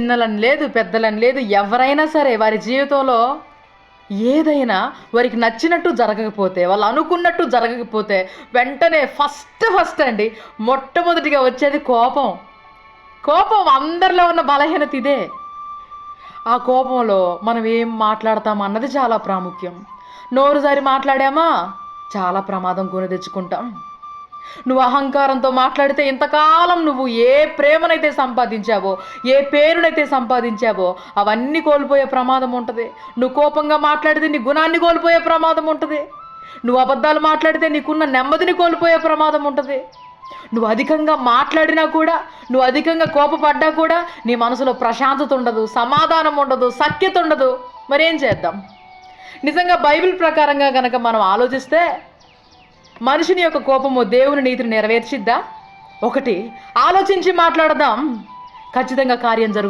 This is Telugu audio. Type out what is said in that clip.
చిన్నలని లేదు పెద్దలని లేదు ఎవరైనా సరే వారి జీవితంలో ఏదైనా వారికి నచ్చినట్టు జరగకపోతే వాళ్ళు అనుకున్నట్టు జరగకపోతే వెంటనే ఫస్ట్ ఫస్ట్ అండి మొట్టమొదటిగా వచ్చేది కోపం. కోపం అందరిలో ఉన్న బలహీనత ఇదే. ఆ కోపంలో మనం ఏం మాట్లాడతాం అన్నది చాలా ప్రాముఖ్యం. నోరు జారి మాట్లాడామా? చాలా ప్రమాదం కొని తెచ్చుకుంటాం. నువ్వు అహంకారంతో మాట్లాడితే ఇంతకాలం నువ్వు ఏ ప్రేమనైతే సంపాదించావో ఏ పేరునైతే సంపాదించావో అవన్నీ కోల్పోయే ప్రమాదం ఉంటుంది. నువ్వు కోపంగా మాట్లాడితే నీ గుణాన్ని కోల్పోయే ప్రమాదం ఉంటుంది. నువ్వు అబద్ధాలు మాట్లాడితే నీకున్న నెమ్మదిని కోల్పోయే ప్రమాదం ఉంటుంది. నువ్వు అధికంగా మాట్లాడినా కూడా నువ్వు అధికంగా కోపపడ్డా కూడా నీ మనసులో ప్రశాంతత ఉండదు సమాధానం ఉండదు సఖ్యత ఉండదు. మరేం చేద్దాం? నిజంగా బైబిల్ ప్రకారంగా కనుక మనం ఆలోచిస్తే మనిషిని యొక్క కోపము దేవుని నీతిని నెరవేర్చిద్దా? ఒకటి ఆలోచించి మాట్లాడదాం. ఖచ్చితంగా కార్యం జరుగుతుంది